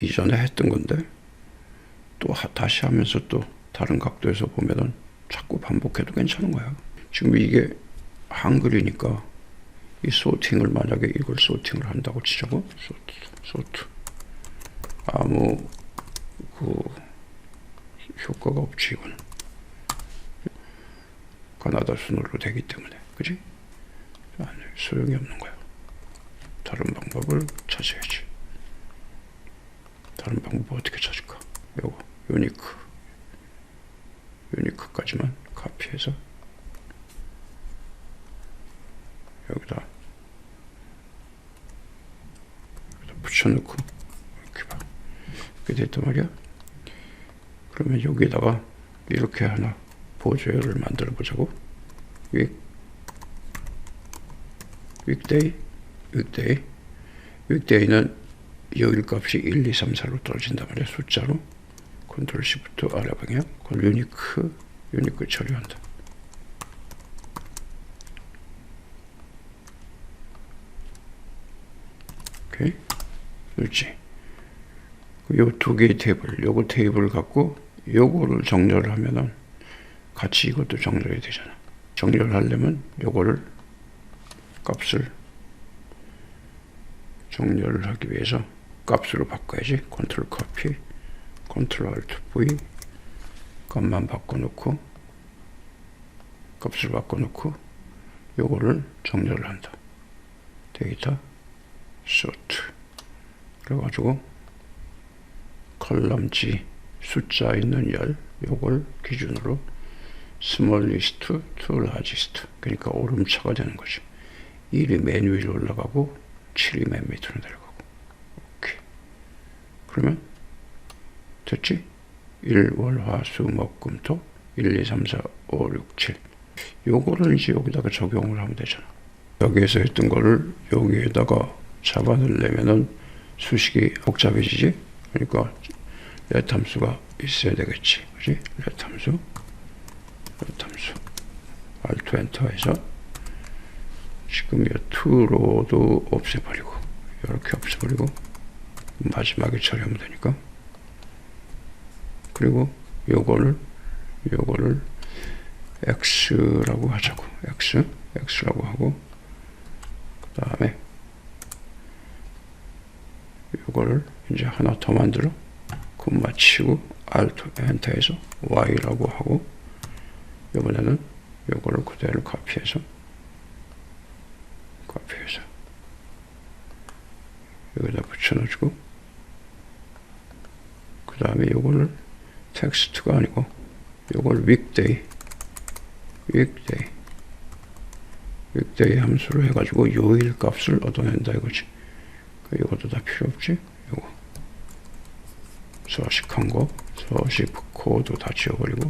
이전에 했던 건데 또 하- 다시 하면서 또 다른 각도에서 보면은 자꾸 반복해도 괜찮은 거야. 지금 이게 한글이니까 이 소팅을 만약에 이걸 소팅을 한다고 치자고 소트 소트 아무 그 효과가 없지 이거는 가나다 순으로 되기 때문에 그지? 소용이 없는 거야. 다른 방법을 찾아야지. 다른 방법 어떻게 찾을까? 요거 유니크. 유니크까지만 카피해서 여기다 여기다 붙여놓고 이렇게 봐. 이렇게 됐단 말이야. 그러면 여기다가 이렇게 하나 보조열을 만들어 보자고. 윅 윅데이 윅데이. 윅데이는 여일 값이 1, 2, 3, 4로 떨어진단 말이야 숫자로. 컨트롤 시프트 아래 방향. 그걸 유니크 유니크 처리한다. 오케이? 그렇지. 요 두 개의 테이블 요거 테이블 갖고 요거를 정렬을 하면은 같이 이것도 정렬이 되잖아. 정렬을 하려면 요거를 값을 정렬을 하기 위해서 값으로 바꿔야지. 컨트롤 커피 컨트롤 알트 V 값만 바꿔놓고 값을 바꿔놓고 요거를 정렬을 한다. 데이터 소트 그래가지고 컬럼 G 숫자 있는 열 요걸 기준으로 스몰 리스트 투 라지스트 그러니까 오름차가 되는 거지. 1이 맨 위로 올라가고 7이 맨 밑으로 오케이 그러면 됐지? 1, 월, 화, 수, 목, 금, 토 1, 2, 3, 4, 5, 6, 7 요거를 이제 여기다가 적용을 하면 되잖아. 여기에서 했던 거를 여기에다가 잡아넣으려면은 수식이 복잡해지지? 그러니까 렛 함수가 있어야 되겠지. 그지? 렛 함수 렛 함수. 알트 엔터해서 지금 이 투로도 없애버리고 이렇게 없애버리고 마지막에 처리하면 되니까. 그리고 요거를 요거를 x라고 하자고. X x라고 하고 그 다음에 요거를 이제 하나 더 만들어. 콤마 치고 alt 엔터해서 y라고 하고 이번에는 요거를 그대로 카피해서 카피해서 여기다 붙여넣어주고 그 다음에 요거를 텍스트가 아니고 요걸 weekday weekday weekday 함수로 해가지고 요일 값을 얻어낸다 이거지 그 이것도 다 필요 없지 요거 서식한 거 서식 코드 다 지워버리고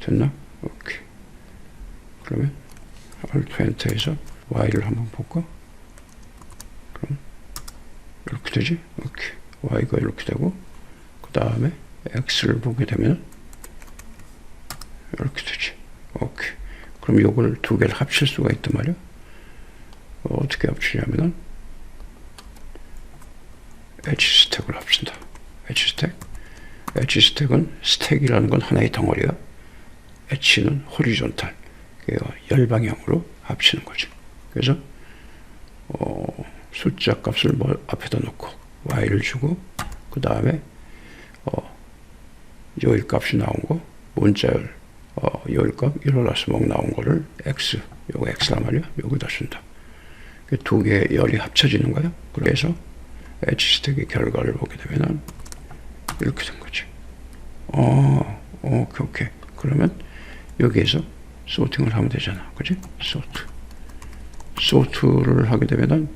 됐나? 오케이 그러면 alt 엔터에서 y를 한번 볼까? 그럼 이렇게 되지? 오케이 y가 이렇게 되고 그 다음에 x를 보게 되면 이렇게 되지. 오케이. 그럼 요걸 두 개를 합칠 수가 있단 말이야. 어, 어떻게 합치냐면은 엣지 스택을 합친다. 엣지 스택. 엣지 스택은 스택이라는 건 하나의 덩어리야. 엣지는 호리존탈 열방향으로 합치는 거지. 그래서 어, 숫자 값을 뭐 앞에다 놓고 y를 주고 그 다음에 어, 요일 값이 나온 거 문자열 어, 요일 값 1월 화수목 나온 거를 x 요거 x란 말이야. 여기다 그두 개의 열이 합쳐지는 거야. 그래서 엣지 스택의 결과를 보게 되면은 이렇게 된 거지. 어, 오케이 오케이. 그러면 여기에서 소팅을 하면 되잖아. 그지? 소트. 소트를 하게 되면은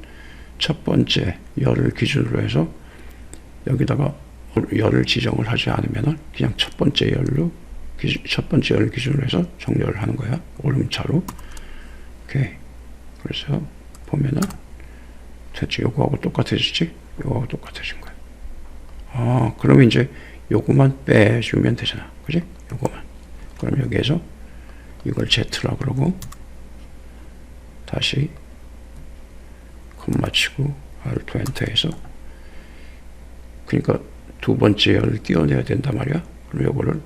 첫 번째 열을 기준으로 해서 여기다가 열을 지정을 하지 않으면은 그냥 첫 번째 열로 첫 번째 열을 기준으로 해서 정렬을 하는 거야. 오름차로. 오케이. 그래서 보면은 대체 요거하고 똑같아지지? 요거하고 똑같아진 거야. 아 그러면 이제 요거만 빼주면 되잖아. 그지? 요거만. 그럼 여기에서 이걸 Z라 그러고 다시 콤마 치고 Alt 엔터해서 그러니까 두 번째 열을 띄워내야 된단 말이야. 그럼 요거를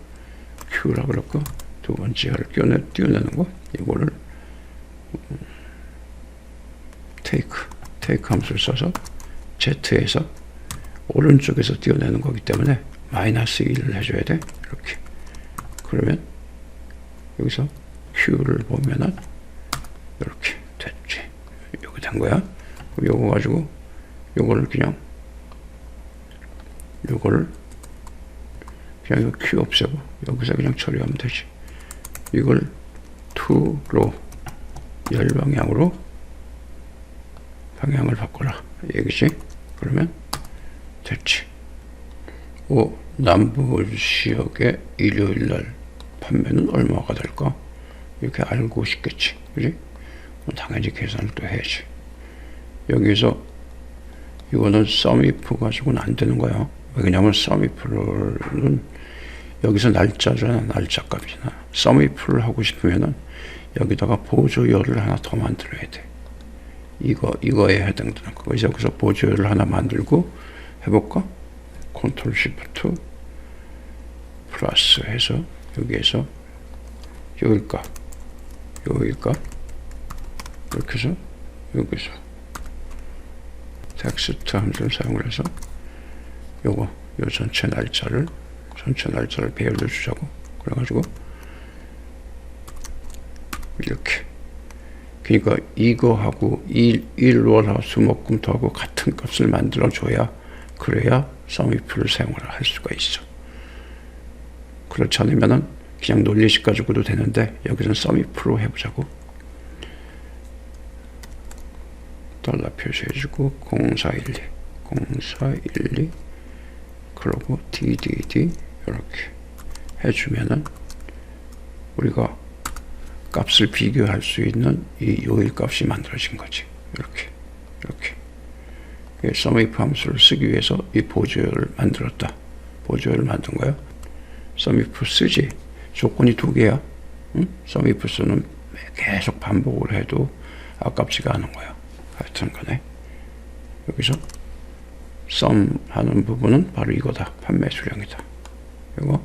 Q라 그럴까? 두 번째 열을 띄워내, 띄워내는 거. 이거를 take, take 함수를 써서 Z에서 오른쪽에서 띄워내는 거기 때문에 마이너스 1을 해줘야 돼. 이렇게. 그러면 여기서 Q를 보면은 이렇게 됐지. 이거 된 거야. 요거 가지고 요거를 그냥 요거를 그냥 이거 Q 없애고 여기서 그냥 처리하면 되지. 이걸 to로 열 방향으로 방향을 바꿔라. 얘기지? 그러면 됐지. 오, 남부 지역의 일요일 날 판매는 얼마가 될까? 이렇게 알고 싶겠지. 그지? 당연히 계산을 또 해야지. 여기서 이거는 썸이프 가지고는 안 되는 거야. 왜냐면 썸이프는 여기서 날짜잖아. 날짜 값이나. 썸이프를 하고 싶으면은 여기다가 보조열을 하나 더 만들어야 돼. 이거, 이거에 해당되는 거. 그래서 여기서 보조열을 하나 만들고 해볼까? 컨트롤 시프트 플러스 해서 여기에서 여기일까? 여기일까? 이렇게 해서 여기서 텍스트 함수를 사용을 해서 요거 요 전체 날짜를 전체 날짜를 배열해 주자고. 그래가지고 이렇게. 그러니까 이거하고 일, 일월하 수목금토하고 같은 값을 만들어 줘야 그래야 썸이프를 사용을 할 수가 있어. 그렇지 않으면은 그냥 논리식 가지고도 되는데 여기서는 썸이프로 해보자고. 달러 표시해주고 0412 0412 그러고 DDD 이렇게 해주면은 우리가 값을 비교할 수 있는 이 요일 값이 만들어진 거지. 이렇게 이렇게. 썸이프 함수를 쓰기 위해서 이 보조열을 만들었다. 보조열을 만든 거야. 썸이프 쓰지. 조건이 두 개야. 응? 썸이프 쓰는 계속 반복을 해도 아깝지가 않은 거야. 하여튼 간에. 여기서 썸 하는 부분은 바로 이거다. 판매 수량이다. 이거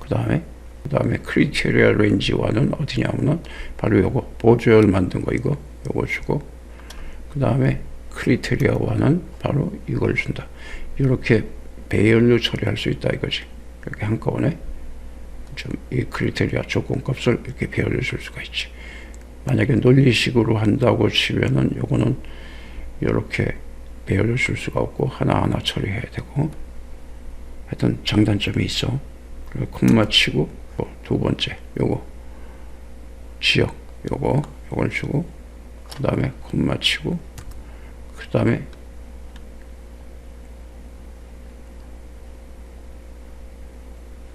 그 다음에 그 다음에 크리테리아 렌지와는 어디냐면은 바로 요거 보조열 만든 거 이거 요거 주고 그 다음에 크리테리아와는 바로 이걸 준다. 이렇게 배열로 처리할 수 있다 이거지. 이렇게 한꺼번에 좀 이 크리테리아 조건값을 이렇게 배열해 줄 수가 있지. 만약에 논리식으로 한다고 치면은 요거는 이렇게 배열을 줄 수가 없고 하나하나 처리해야 되고 하여튼 장단점이 있어. 콤마 치고 두 번째 요거 지역 요거 요걸 주고 그 다음에 콤마 치고 그 다음에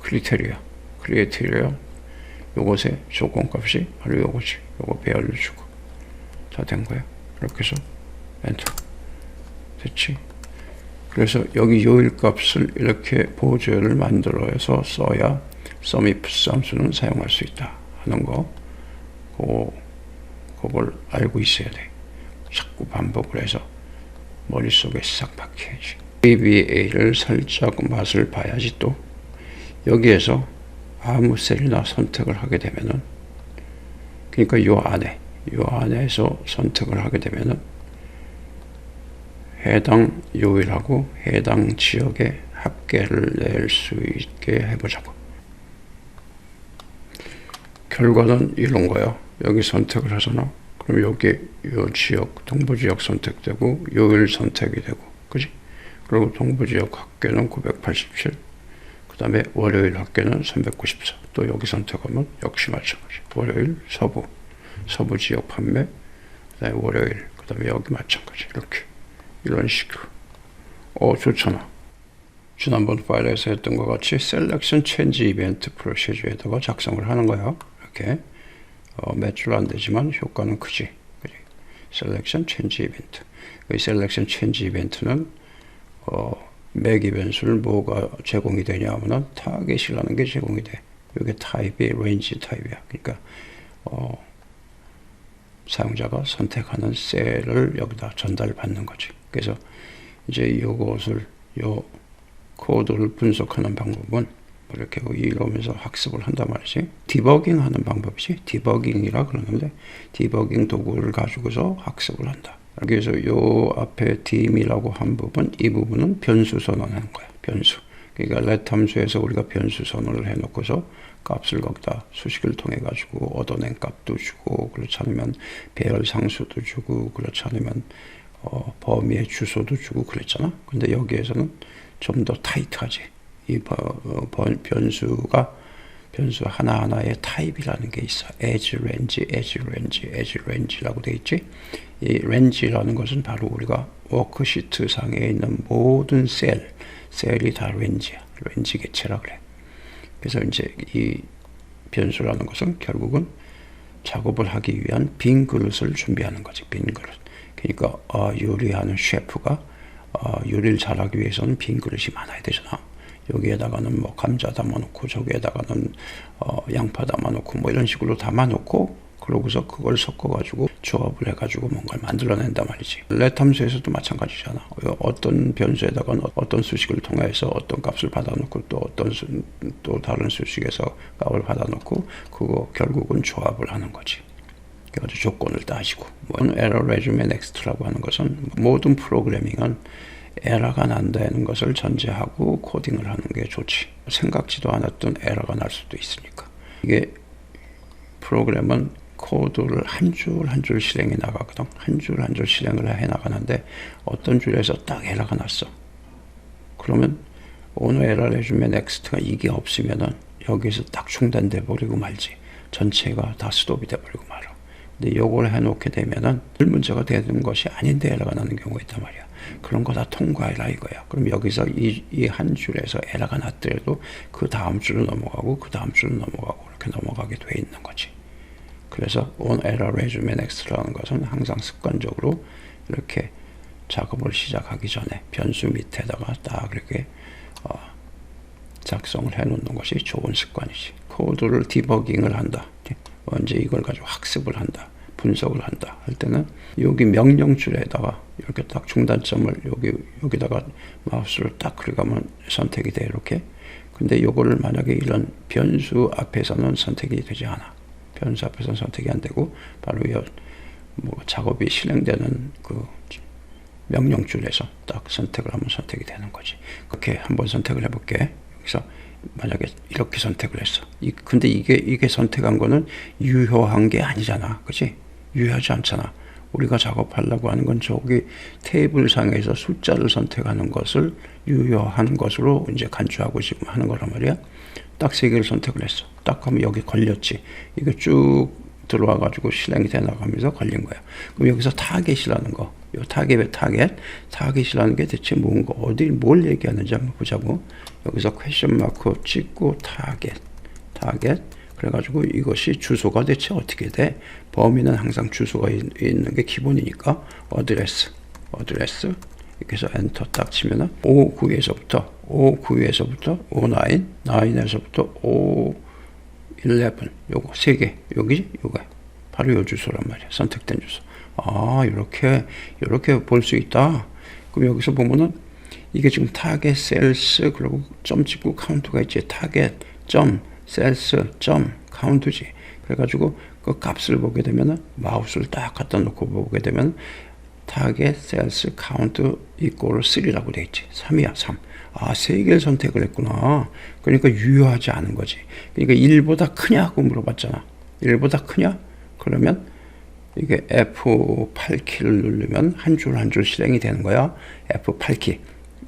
크리테리아 크리에테리아 요것의 조건값이 바로 요거지 요거 배열을 주고 다 된 거야 이렇게 해서 엔터 됐지 그래서 여기 요일 값을 이렇게 보조를 만들어서 써야 sumif 함수는 사용할 수 있다 하는 거. 그거, 그걸 알고 있어야 돼. 자꾸 반복을 해서 머릿속에 싹 박혀야지. ABA를 살짝 맛을 봐야지 또. 여기에서 아무 셀이나 선택을 하게 되면은 그러니까 요 안에 요 안에서 선택을 하게 되면은 해당 요일하고 해당 지역의 합계를 낼 수 있게 해보자고. 결과는 이런 거야. 여기 선택을 하잖아. 그럼 여기 요 지역, 동부지역 선택되고 요일 선택이 되고, 그지? 그리고 동부지역 합계는 987. 그 다음에 월요일 합계는 394. 또 여기 선택하면 역시 마찬가지. 월요일 서부, 서부 지역 판매, 그 다음에 월요일, 그 다음에 여기 마찬가지. 이렇게. 이런 식으로. 어, 좋잖아. 지난번 파일에서 했던 것 같이 셀렉션 체인지 이벤트 프로시저에다가 작성을 하는 거야. 이렇게. 어, 몇줄 안 되지만 효과는 크지. 셀렉션 체인지 이벤트. 이 셀렉션 체인지 이벤트는 어, 맥 이벤트를 뭐가 제공이 되냐 하면 타겟이라는 게 제공이 돼. 이게 타입이 레인지 타입이야. 그러니까 어, 사용자가 선택하는 셀을 여기다 전달받는 거지. 그래서 이제 이것을 요 코드를 분석하는 방법은 이렇게 이러면서 학습을 한단 말이지. 디버깅 하는 방법이지. 디버깅이라 그러는데 디버깅 도구를 가지고서 학습을 한다. 그래서 요 앞에 dim이라고 한 부분, 이 부분은 변수 선언하는 거야. 변수. 그러니까 let 함수에서 우리가 변수 선언을 해놓고서 값을 거기다 수식을 통해 가지고 얻어낸 값도 주고 그렇지 않으면 배열 상수도 주고 그렇지 않으면 어, 범위의 주소도 주고 그랬잖아. 근데 여기에서는 좀 더 타이트하지. 이 변수가 변수 하나하나의 타입이라는 게 있어. edge range, edge range, edge range라고 돼 있지. 이 range라는 것은 바로 우리가 워크시트 상에 있는 모든 셀, 셀이 다 range야. range 개체라 그래. 그래서 이제 이 변수라는 것은 결국은 작업을 하기 위한 빈 그릇을 준비하는 거지. 빈 그릇. 그러니까 어, 요리하는 셰프가 어, 요리를 잘하기 위해서는 빈 그릇이 많아야 되잖아. 여기에다가는 뭐 감자 담아놓고 저기에다가는 어, 양파 담아놓고 뭐 이런 식으로 담아놓고 그러고서 그걸 섞어가지고 조합을 해가지고 뭔가를 만들어낸단 말이지. 렛함수에서도 마찬가지잖아. 어떤 변수에다가 어떤 수식을 통해서 어떤 값을 받아놓고 또 어떤 수, 또 다른 수식에서 값을 받아놓고 그거 결국은 조합을 하는 거지. 아주 조건을 따지고 뭐 에러 레주메 넥스트라고 하는 것은 모든 프로그래밍은 에러가 난다는 것을 전제하고 코딩을 하는 게 좋지. 생각지도 않았던 에러가 날 수도 있으니까. 이게 프로그램은 코드를 한 줄 한 줄 실행해 나가거든. 한 줄 한 줄 실행을 해 나가는데 어떤 줄에서 딱 에러가 났어. 그러면 오늘 에러를 해주면 넥스트가 이게 없으면은 여기서 딱 중단돼 버리고 말지. 전체가 다 스톱이 돼 버리고 말아. 근데 요걸 해놓게 되면은 문제가 되는 것이 아닌데 에러가 나는 경우가 있단 말이야. 그런 거 다 통과해라 이거야. 그럼 여기서 이 한 줄에서 에러가 났더라도 그 다음 줄로 넘어가고 그 다음 줄로 넘어가고 이렇게 넘어가게 돼 있는 거지. 그래서 on error resume next라는 것은 항상 습관적으로 이렇게 작업을 시작하기 전에 변수 밑에다가 딱 이렇게 어, 작성을 해 놓는 것이 좋은 습관이지. 코드를 디버깅을 한다. 언제 이걸 가지고 학습을 한다. 분석을 한다 할 때는 여기 명령줄에다가 이렇게 딱 중단점을 여기 여기다가 마우스를 딱 클릭하면 선택이 돼 이렇게. 근데 요거를 만약에 이런 변수 앞에서는 선택이 되지 않아. 변수 앞에서는 선택이 안 되고 바로 이뭐 작업이 실행되는 그 명령줄에서 딱 선택을 하면 선택이 되는 거지. 그렇게 한번 선택을 해볼게. 여기서 만약에 이렇게 선택을 했어. 이, 근데 이게, 이게 선택한 거는 유효한 게 아니잖아. 그치? 유효하지 않잖아. 우리가 작업하려고 하는 건 저기 테이블 상에서 숫자를 선택하는 것을 유효한 것으로 이제 간주하고 지금 하는 거란 말이야. 딱 세 개를 선택을 했어. 딱 하면 여기 걸렸지. 이게 쭉 들어와 가지고 실행이 돼 나가면서 걸린 거야. 그럼 여기서 타겟이라는 거. 요 타겟의 타겟. 타겟이라는 게 대체 뭔가 어디 뭘 얘기하는지 한번 보자고. 여기서 퀘션 마크 찍고 타겟. 타겟. 그래가지고 이것이 주소가 대체 어떻게 돼? 범위는 항상 주소가 있는 게 기본이니까 어드레스, 어드레스 이렇게 해서 엔터 딱 치면은 59에서부터 59에서부터 59, 9에서부터 5, 11 요거 세개 여기 요거 바로 요 주소란 말이야 선택된 주소 아 이렇게 이렇게 볼 수 있다 그럼 여기서 보면은 이게 지금 타겟 셀스 그리고 점 찍고 카운트가 있지 타겟 점 셀스 점 카운트지 그래가지고 그 값을 보게 되면 마우스를 딱 갖다 놓고 보게 되면 타겟 셀스 카운트 이꼴 3라고 돼 있지 3이야 3 아, 세 개를 선택을 했구나. 그러니까 유효하지 않은 거지. 그러니까 1보다 크냐고 물어봤잖아. 1보다 크냐? 그러면 이게 F8키를 누르면 한 줄 한 줄 실행이 되는 거야. F8키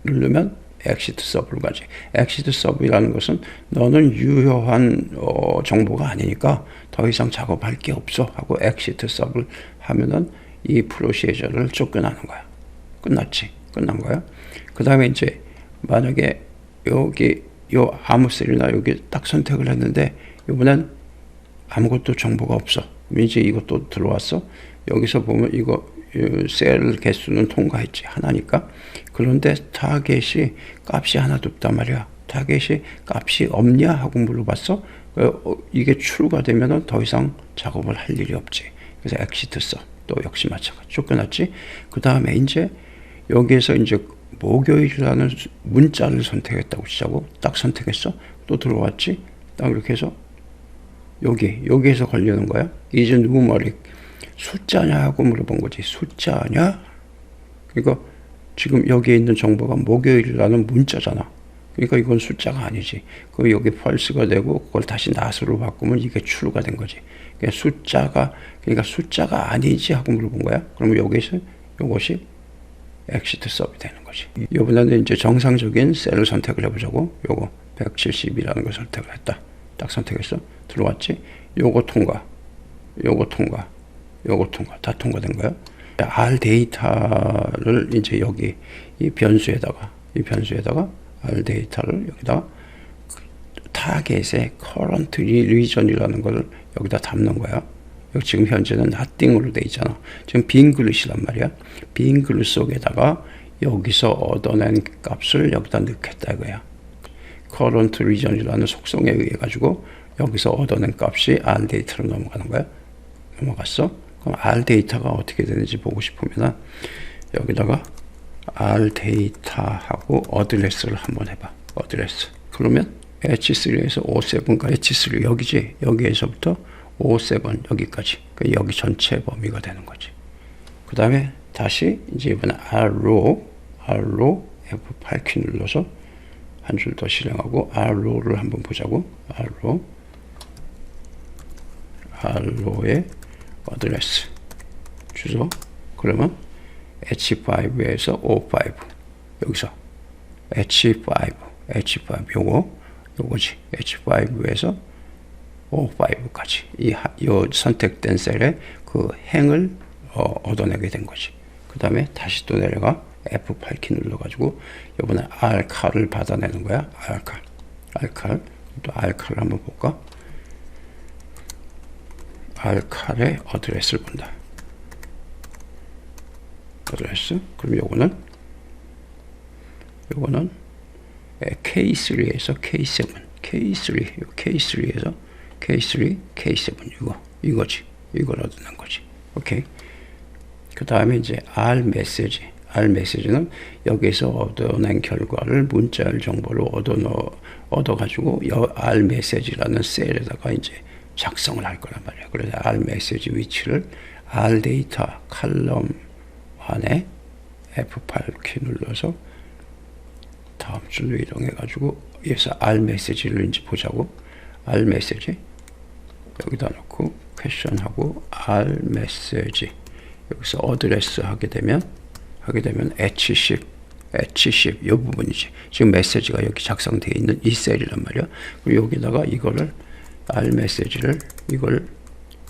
누르면 엑시트 서브로 가지. 엑시트 서브라는 것은 너는 유효한 어, 정보가 아니니까 더 이상 작업할 게 없어 하고 엑시트 서브를 하면은 이 프로시저를 쫓겨나는 거야. 끝났지. 끝난 거야. 그 다음에 이제 만약에 여기 요 아무 셀이나 여기 딱 선택을 했는데 이번엔 아무것도 정보가 없어. 이제 이것도 들어왔어. 여기서 보면 이거 셀 개수는 통과했지 하나니까. 그런데 타겟이 값이 하나도 없단 말이야. 타겟이 값이 없냐 하고 물어봤어? 어, 이게 추루가 되면 더 이상 작업을 할 일이 없지. 그래서 엑시트 써또 역시 마찬가지. 쫓겨났지? 그 다음에 이제 여기에서 이제 목요일이라는 수- 문자를 선택했다고 치자고 딱 선택했어. 또 들어왔지. 딱 이렇게 해서 여기 여기에서 걸리는 거야. 이제 누구 머리 숫자냐고 물어본 거지. 숫자냐? 그러니까 지금 여기에 있는 정보가 목요일이라는 문자잖아. 그러니까 이건 숫자가 아니지. 그 여기 펄스가 되고 그걸 다시 낫으로 바꾸면 이게 true가 된 거지. 그러니까 숫자가 그러니까 숫자가 아니지 하고 물어본 거야. 그러면 여기서 이것이 엑시트 서비 되는 거지. 이번에는 이제 정상적인 셀을 선택을 해보자고. 요거 170이라는 걸 선택을 했다. 딱 선택했어. 들어왔지. 요거 통과. 요거 통과. 요거 통과. 다 통과된 거야. R 데이터를 이제 여기 이 변수에다가 이 변수에다가 R 데이터를 여기다가 타겟의 current region이라는 거를 여기다 담는 거야. 여기 지금 현재는 nothing으로 돼 있잖아. 지금 빈 그릇이란 말이야. 빈 그릇 속에다가 여기서 얻어낸 값을 여기다 넣겠다 이거야. Current region이라는 속성에 의해 가지고 여기서 얻어낸 값이 R 데이터로 넘어가는 거야. 넘어갔어? 그럼 R 데이터가 어떻게 되는지 보고 싶으면 여기다가 R 데이터하고 어드레스를 한번 해봐. 어드레스. 그러면 H3에서 57과 H3 여기지. 여기에서부터 57 여기까지. 그 여기 전체 범위가 되는 거지. 그 다음에 다시 이제 이번에 R로 R로 F8키 눌러서 한 줄 더 실행하고 R로를 한번 보자고. R로. R로의 어드레스. 주소. 그러면 H5에서 O5 여기서. H5 H5 요거 요거지. H5에서 O5까지. 이 요 선택된 셀에 그 행을 어, 얻어내게 된 거지. 그 다음에 다시 또 내려가 F8키 눌러가지고 이번에 R칼을 받아내는 거야. R칼. R칼. 또 R칼을 한번 볼까? R칼의 어드레스를 본다. 어드레스? 그럼 요거는? 요거는 K3에서 K7 K3 요 K3에서 K3 K7 이거. 이거지. 이걸 얻는 거지. 오케이. 그 다음에 이제 R 메시지 R 메시지는 여기서 얻어낸 결과를 문자열 정보로 얻어 넣어 얻어 가지고 R 메시지라는 셀에다가 이제 작성을 할 거란 말이야. 그래서 R 메시지 위치를 R 데이터 칼럼 안에 F8 키 눌러서 다음 줄로 이동해 가지고 여기서 R 메시지를 이제 보자고. R 메시지. 여기다 놓고 퀘션하고 R 메시지. 여기서 어드레스 하게 되면 하게 되면 H10 H10 이 부분이지. 지금 메시지가 여기 작성되어 있는 이 셀이란 말이야. 그리고 여기다가 이거를 R 메시지를 이걸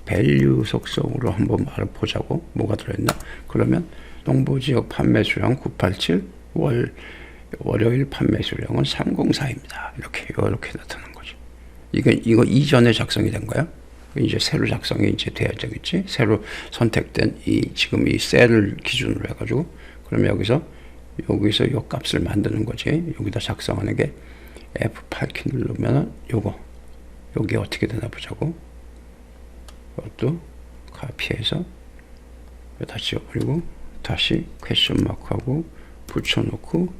밸류 속성으로 한번 알아보자고 뭐가 들어있나? 그러면 동부지역 판매 수량 987 월 월요일 판매 수량은 304입니다. 이렇게 이렇게 나타난 거죠 이거 이거 이전에 작성이 된 거야? 이제 새로 작성이 이제 돼야 되겠지? 새로 선택된 이 지금 이 셀을 기준으로 해가지고 그럼 여기서 여기서 요 값을 만드는 거지 여기다 작성하는 게 F8키 누르면은 요거 여기 어떻게 되나 보자고 이것도 카피해서 다시 지워버리고 다시 퀘션 마크하고 붙여놓고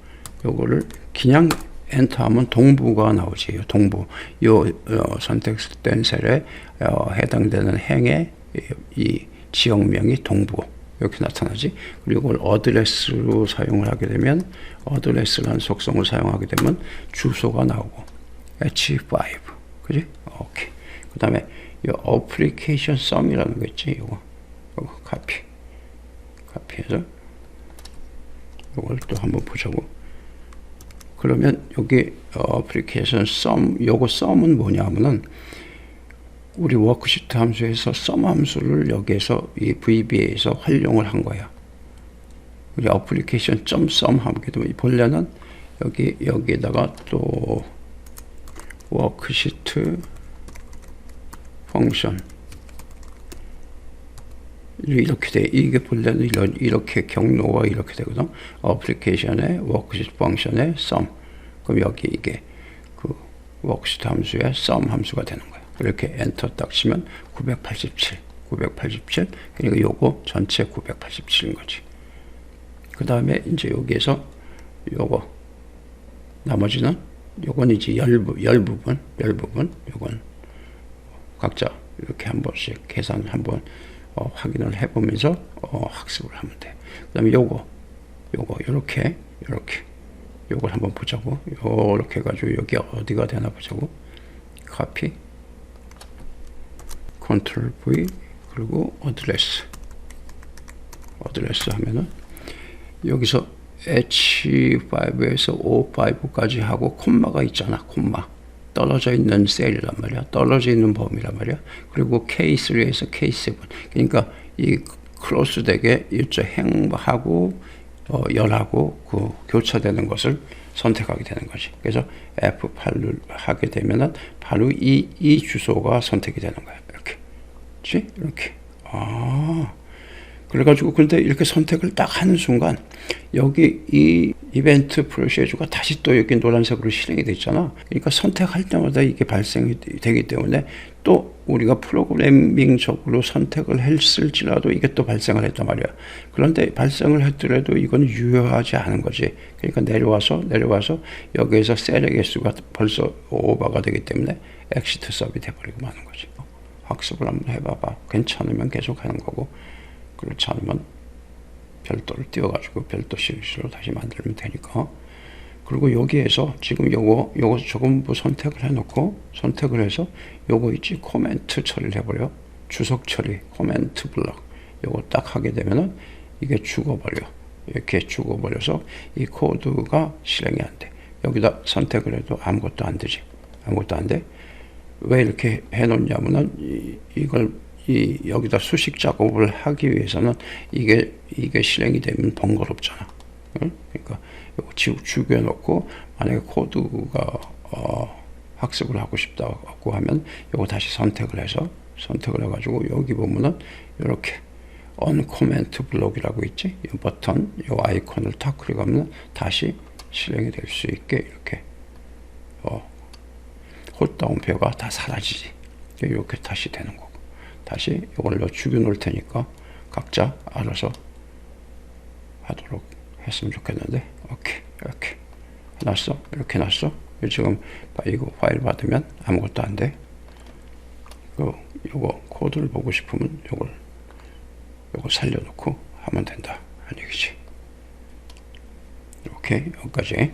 요거를 그냥 엔터하면 동부가 나오지. 요 동부. 요 어, 선택된 셀에 어, 해당되는 행의 이, 이 지역명이 동부. 이렇게 나타나지. 그리고 이걸 어드레스로 사용을 하게 되면 어드레스라는 속성을 사용하게 되면 주소가 나오고 H5. 그지? 오케이. 그 다음에 이 어플리케이션 썸이라는 거 있지. 이거. 이거 카피. 카피해서 이걸 또 한번 보자고. 그러면 여기 어플리케이션 썸, 요거 썸은 뭐냐면은 우리 워크시트 함수에서 썸 함수를 여기에서 이 VBA에서 활용을 한 거야. 우리 어플리케이션 점 하게 되면 본래는 여기 여기에다가 또 워크시트 펑션 이렇게 돼. 이게 본래는 이런 이렇게 경로가 이렇게 되거든. 어플리케이션의 워크시트 펑션의 썸. 그럼 여기 이게 그 워크시트 함수의 썸 함수가 되는 거야 이렇게 엔터 딱 치면 987 987 그러니까 요거 전체 987인 거지. 그 다음에 이제 여기에서 요거 나머지는 요건 이제 열, 부- 열 부분 열 부분 요건 각자 이렇게 한 번씩 계산 한번 어, 확인을 해보면서 어, 학습을 하면 돼. 그 다음에 요거 요거 요렇게 요렇게. 요걸 한번 보자고. 요렇게 해가지고 여기 어디가 되나 보자고. 카피 컨트롤 V 그리고 어드레스 어드레스 하면은 여기서 H5에서 O5까지 하고 콤마가 있잖아 콤마. 떨어져 있는 셀이란 말이야. 떨어져 있는 범위란 말이야. 그리고 K3에서 K7 그러니까 이 크로스 되게 일조 행하고 어, 열하고 그 교차되는 것을 선택하게 되는 거지. 그래서 F8을 하게 되면은 바로 이, 이 주소가 선택이 되는 거야 그렇지 이렇게 아 그래가지고 근데 이렇게 선택을 딱 하는 순간 여기 이 이벤트 프로시저가 다시 또 여기 노란색으로 실행이 됐잖아. 그러니까 선택할 때마다 이게 발생이 되기 때문에 또 우리가 프로그래밍적으로 선택을 했을지라도 이게 또 발생을 했단 말이야. 그런데 발생을 했더라도 이건 유효하지 않은 거지. 그러니까 내려와서 내려와서 여기에서 셀의 개수가 벌써 오버가 되기 때문에 엑시트 서비 돼버리고 마는 거지. 학습을 한번 해봐봐. 괜찮으면 계속 하는 거고 그렇지 않으면 별도를 띄워가지고 별도 시리즈로 다시 만들면 되니까. 그리고 여기에서 지금 요거 요거 조금부 선택을 해놓고 선택을 해서 요거 있지 코멘트 처리를 해버려 주석 처리 코멘트 블럭 요거 딱 하게 되면은 이게 죽어버려 이렇게 죽어버려서 이 코드가 실행이 안 돼. 여기다 선택을 해도 아무것도 안 되지. 아무것도 안 돼. 왜 이렇게 해놓냐면은 이, 이걸 이 여기다 수식 작업을 하기 위해서는 이게 이게 실행이 되면 번거롭잖아. 응? 그러니까 이거 지- 죽여 놓고 만약에 코드가 어, 학습을 하고 싶다고 하면 이거 다시 선택을 해서 선택을 해가지고 여기 보면은 이렇게 언코멘트 블록이라고 있지 이 버튼 이 아이콘을 탁 클릭하면 다시 실행이 될 수 있게 이렇게 어, 홀다운표가 다 사라지지. 이렇게 다시 되는 거고. 다시 이걸 로 죽여 놓을 테니까 각자 알아서 하도록 했으면 좋겠는데. 오케이 이렇게 해놨어? 이렇게 해놨어 지금 봐, 이거 파일 받으면 아무것도 안 돼? 그 요거 코드를 보고 싶으면 요걸 요거 살려놓고 하면 된다. 한 얘기지. 오케이 여기까지